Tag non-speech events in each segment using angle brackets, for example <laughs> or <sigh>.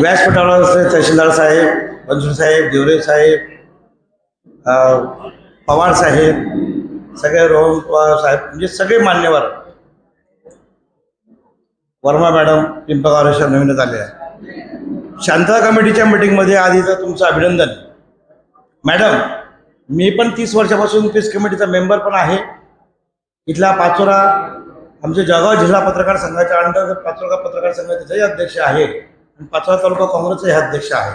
व्यासपीठावर तहसीलदार साहेब मंजूर साहेब देवरे साहेब पवार साहेब सगळे रोहन पवार साहेब म्हणजे सगळे मान्यवर. वर्मा मॅडम पिंपकारेश्वर नवीनच आले आहे. शांतता कमिटीच्या मिटिंगमध्ये आधीचं तुमचं अभिनंदन. मॅडम मी पण तीस वर्षापासून पीस कमिटीचा मेंबर पण आहे. इथला पाचोरा आमचे जळगाव जिल्हा पत्रकार संघाच्या अंडर पाचोरा पत्रकार संघ त्याचाही अध्यक्ष आहे आणि पाचोरा तालुका काँग्रेसचे अध्यक्ष आहे.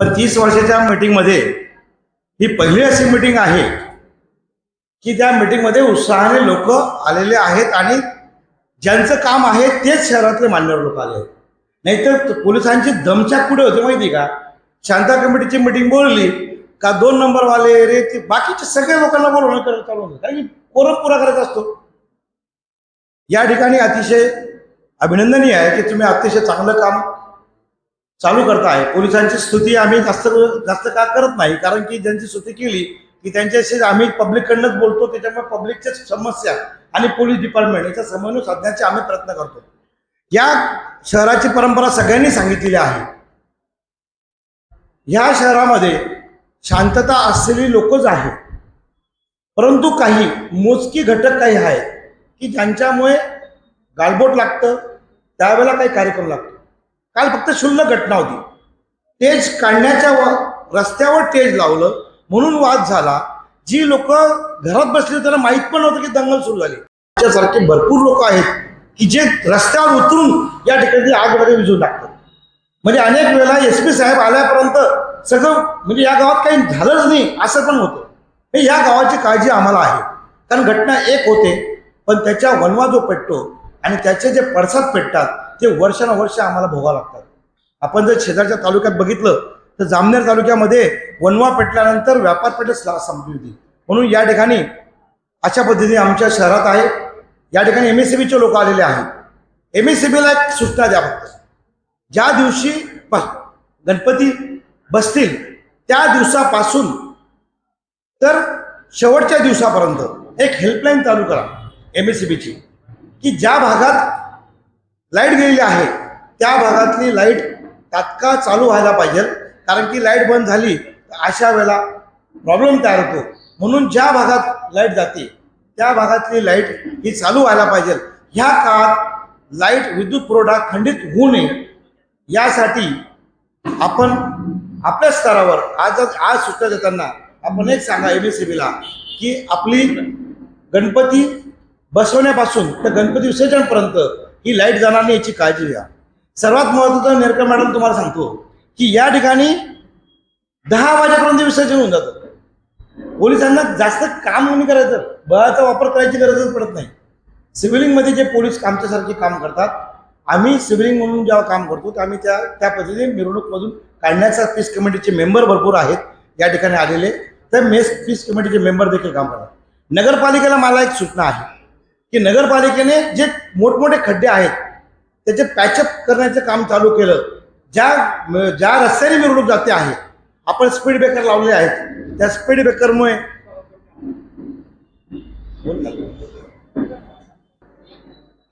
पण तीस वर्षाच्या मीटिंगमध्ये ही पहिली अशी मीटिंग आहे की त्या मीटिंगमध्ये उत्साहाने लोक आलेले आहेत आणि ज्यांचं काम आहे तेच शहरातले मान्यवर लोक आले आहेत. नाहीतर पोलिसांची दमछाक कुठे होती माहिती का? शांता कमिटीची मीटिंग बोलली का दोन नंबरवाले रे ते बाकीचे सगळे लोकांना बोलवणं करत चालू होतं. कारण की कोरम पुरा करत असतो. या ठिकाणी अतिशय अभिनंदनीय आहे की तुम्ही अतिशय चांगलं काम चालू करताय पोलिसांची स्तुती आम्ही जास्त जास्त का करत नाही कारण की ज्यांची स्तुती केली की त्यांच्याशी आम्ही पब्लिककडनंच बोलतो त्याच्यामुळे पब्लिकच्या समस्या आणि पोलीस डिपार्टमेंट याचा समन्वय साधण्याचे आम्ही प्रयत्न करतो. या शहराची परंपरा सगळ्यांनी सांगितलेली आहे. या शहरामध्ये शांतता असलेली लोकच आहेत. परंतु काही मोजकी घटक काही आहेत की ज्यांच्यामुळे गालबोट लागतं त्यावेळेला काही कार्यक्रम लागतो. काल फक्त शुल्ल घटना होती. टेज काढण्याच्या रस्त्यावर टेज लावलं म्हणून वाद झाला. जी लोक घरात बसली त्यांना माहीत पण नव्हतं की दंगल सुरू झाली. त्याच्यासारखे भरपूर लोक आहेत की जे रस्त्यावर उतरून या ठिकाणी आग वगैरे विजून टाकतात म्हणजे अनेक वेळेला एस पी साहेब आल्यापर्यंत सगळं म्हणजे या गावात काही झालंच नाही असं पण होतं. हे या गावाची काळजी आम्हाला आहे. कारण घटना एक होते पण त्याच्या वनवा जो पेटतो आणि त्याचे जे पडसाद पेटतात ते वर्षानुवर्ष आम्हाला भोगावं लागतात आपण जर शेजारच्या तालुक्यात बघितलं तर जामनेर तालुक्यामध्ये वनवा पेटल्यानंतर व्यापार पेठच संपली होती. म्हणून या ठिकाणी अशा पद्धतीने आमच्या शहरात आहे. या ठिकाणी एम एस सी बीचे लोक आलेले आहेत. एम एस सी बीला एक सूचना द्या फक्त. ज्या दिवशी प- गणपती बसतील त्या दिवसापासून तर शेवटच्या दिवसापर्यंत एक हेल्पलाईन चालू करा एम एस सी बीची की ज्या भागात लाइट गेलेली आहे. त्या भागातली लाइट तात्काळ चालू व्हायला पाहिजे. कारण की लाइट बंद झाली तर अशा वेळेला प्रॉब्लेम तयार होतो. म्हणून ज्या भागात लाइट जाते त्या भागातली लाइट ही चालू व्हायला पाहिजे. ह्या काळात लाइट विद्युत पुरवठा खंडित होऊ नये. यासाठी आपण आपल्या स्तरावर आज आज सूचना देताना आपण एक सांगा एम एस सी बीला की आपली गणपती बसवण्यापासून तर गणपती विसर्जनपर्यंत ही लाइट जाणार नाही याची काळजी घ्या. सर्वात महत्त्वाचं नेरकर मॅडम तुम्हाला सांगतो की या ठिकाणी दहा वाजेपर्यंत विसर्जन होऊन जातं. पोलिसांना जास्त काम नाही करायचं. बळाचा वापर करायची गरजच पडत नाही. सिव्हिलिंगमध्ये जे पोलीस आमच्यासारखे काम करतात आम्ही सिव्हिलिंग म्हणून जेव्हा काम करतो तर आम्ही त्या त्या पद्धतीने मिरवणूकमधून काढण्याचा पीस कमिटीचे मेंबर भरपूर आहेत या ठिकाणी आलेले. तर मेस पीस कमिटीचे मेंबर देखील काम करतात. नगरपालिकेला मला एक सूचना आहे. की नगरपालिकेने जे मोठमोठे खड्डे आहेत त्याचे पॅचअप करण्याचं काम चालू केलं. ज्या ज्या रस्त्याने मिरवणूक जाते आहे आपण स्पीड ब्रेकर लावले आहेत. त्या स्पीड ब्रेकरमुळे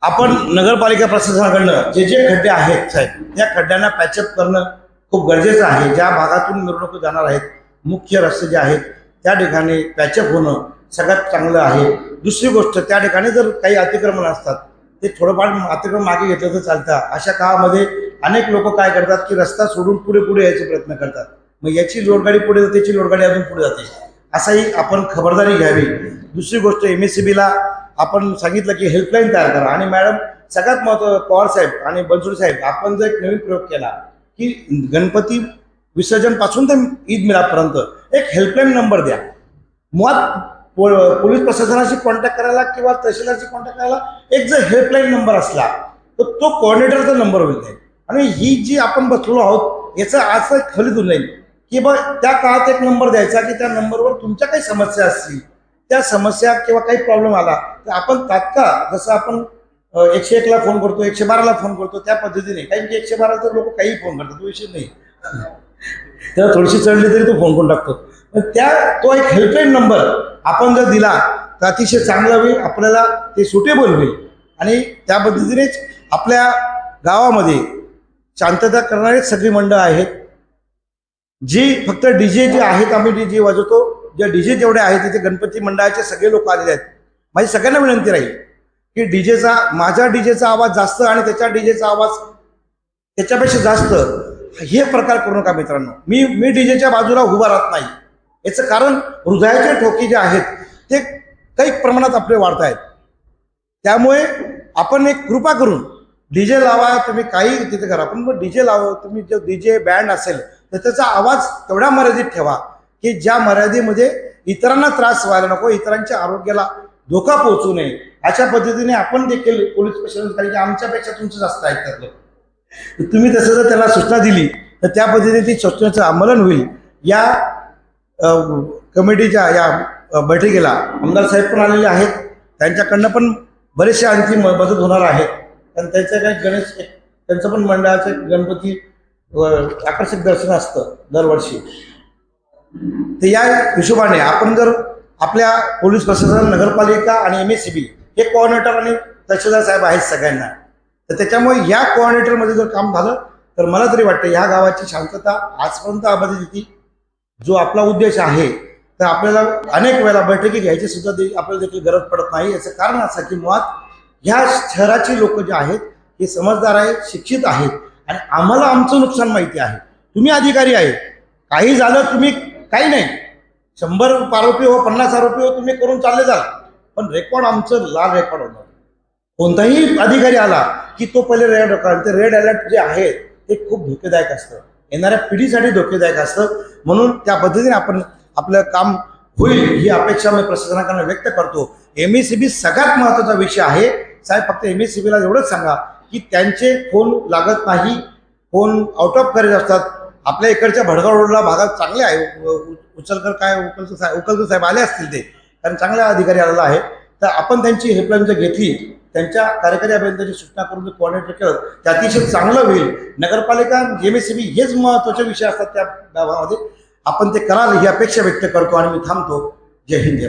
आपण नगरपालिका प्रशासनाकडनं जे जे खड्डे आहेत साहेब त्या खड्ड्यांना पॅचअप करणं खूप गरजेचं आहे. ज्या भागातून मिरवणूक जाणार आहेत मुख्य रस्ते जे आहेत त्या ठिकाणी पॅचअप होणं सगळ्यात चांगलं आहे. दुसरी गोष्ट त्या ठिकाणी जर काही अतिक्रमण असतात ते थोडंफार अतिक्रमण मागे घेतलं तर चालतं. अशा काळामध्ये अनेक लोक काय करतात की रस्ता सोडून पुढे पुढे यायचे प्रयत्न करतात. मग याची लोडगाडी पुढे जाते त्याची लोडगाडी अजून पुढे जाते. असाही आपण खबरदारी घ्यावी. दुसरी गोष्ट एम एस सी बीला आपण सांगितलं की हेल्पलाईन तयार करा. आणि मॅडम सगळ्यात महत्त्व पवार साहेब आणि बनसोड साहेब आपण जर एक नवीन प्रयोग केला की गणपती विसर्जनपासून ते तर ईद मिळापर्यंत एक हेल्पलाईन नंबर द्या. मुळात पोलीस प्रशासनाशी कॉन्टॅक्ट करायला किंवा तहसीलदारशी कॉन्टॅक्ट करायला एक जर हेल्पलाईन नंबर असला तर तो कोऑर्डिनेटरचा नंबर होईल जाईल आणि ही जी आपण बसलेलो आहोत याचं आज खलीत होऊन जाईल की बा त्या काळात एक नंबर द्यायचा की त्या नंबरवर तुमच्या काही समस्या असतील. त्या समस्या किंवा काही प्रॉब्लेम आला तर आपण तात्काळ जसं आपण एकशे एकला फोन करतो एकशे बाराला फोन करतो त्या पद्धतीने. कारण की एकशे बारा तर लोक काही फोन करतात तो विषय नाही. <laughs> त्याला थोडीशी चढली तरी तो फोन करून टाकतो. त्या तो एक हेल्पलाईन नंबर आपण जर दिला तर अतिशय चांगला होईल आपल्याला ते सुटेबल होईल. आणि त्या पद्धतीनेच आपल्या गावामध्ये शांतता करणारेच सगळी मंडळ आहेत. जी फक्त डी जे आहेत आम्ही डी जे वाजवतो जे डीजे जेवढे आहेत तिथे गणपती मंडळाचे सगळे लोक आलेले आहेत. माझी सगळ्यांना विनंती राहील की डी जेचा माझ्या डीजेचा आवाज जास्त आणि त्याच्या डी जेचा आवाज त्याच्यापेक्षा जास्त हे प्रकार करू नका मित्रांनो. मी मी डी जेच्या बाजूला उभा राहत नाही. याचं कारण हृदयाचे ठोके जे आहेत ते काही प्रमाणात आपले वाढत आहेत. त्यामुळे आपण एक कृपा करून डीजे लावा तुम्ही काही तिथे करा पण डीजे लावा तुम्ही जो डीजे बँड असेल तर त्याचा आवाज तेवढ्या मर्यादित ठेवा की ज्या मर्यादेमध्ये इतरांना त्रास व्हायला नको इतरांच्या आरोग्याला धोका पोहोचू नये. अशा पद्धतीने आपण देखील पोलीस प्रशासन कारण की आमच्यापेक्षा तुमचं जास्त ऐकतात तर तुम्ही तसं जर त्याला सूचना दिली तर त्या पद्धतीने ती सूचनेचं अंमलन होईल. या कमिटीच्या या बैठकीला आमदार साहेब पण आलेले आहेत. त्यांच्याकडनं पण बरेचसे आणखी म- मदत होणार आहे कारण त्यांचं काही गणेश त्यांचं पण मंडळाचं गणपती आकर्षक दर्शन असतं दरवर्षी. तर या हिशोबाने आपण जर आपल्या पोलीस प्रशासन नगरपालिका आणि एम एस सी बी हे कोऑर्डिनेटर आणि तहसीलदार साहेब आहेत सगळ्यांना. तर त्याच्यामुळे या कोऑर्डिनेटरमध्ये जर काम झालं तर मला तरी वाटतं ह्या गावाची शांतता आजपर्यंत अबाधित होती जो आपला उद्देश आहे तर आपल्याला अनेक वेळा बैठकी घ्यायची सुद्धा दे आपल्याला देखील गरज पडत नाही. याचं कारण असं की मुळात ह्या शहराची लोक जे आहेत हे समजदार आहेत शिक्षित आहेत आणि आम्हाला आमचं नुकसान माहिती आहे. तुम्ही अधिकारी आहे. काही झालं तुम्ही काही नाही. शंभर आरोपी हो पन्नास आरोपी हो तुम्ही करून चालले जाल. पण रेकॉर्ड आमचं लाल रेकॉर्ड होणार. कोणताही अधिकारी आला की तो पहिले रेड रेकॉर्ड ते रेड अलर्ट जे आहेत ते खूप धोकेदायक असतं. येणाऱ्या पिढीसाठी धोकेदायक असतं. म्हणून त्या पद्धतीने आपण आपलं काम होईल ही अपेक्षा मी प्रशासनाकडनं व्यक्त करतो. एम एस सी बी सगळ्यात महत्त्वाचा विषय आहे. साहेब फक्त एम एस सी बीला एवढंच सांगा की त्यांचे फोन लागत नाही फोन आउट ऑफ करेज असतात. आपल्या इकडच्या भडगाव रोडला भागात चांगले आहे. उ- उचलकर काय उकलकर साहेब उकलकर साहेब आले असतील ते. कारण चांगल्या अधिकारी आलेला आहे. तर आपण त्यांची हेल्पलाईन जर घेतली त्यांच्या कार्यकारी अभियंत्याची सूचना करून कोऑर्डिनेटर केलं ते अतिशय चांगलं होईल. नगरपालिका एम एस सी बी हेच महत्त्वाचे विषय असतात त्या गावामध्ये. आपण ते कराल ही अपेक्षा व्यक्त करतो आणि मी थांबतो. जय हिंद जय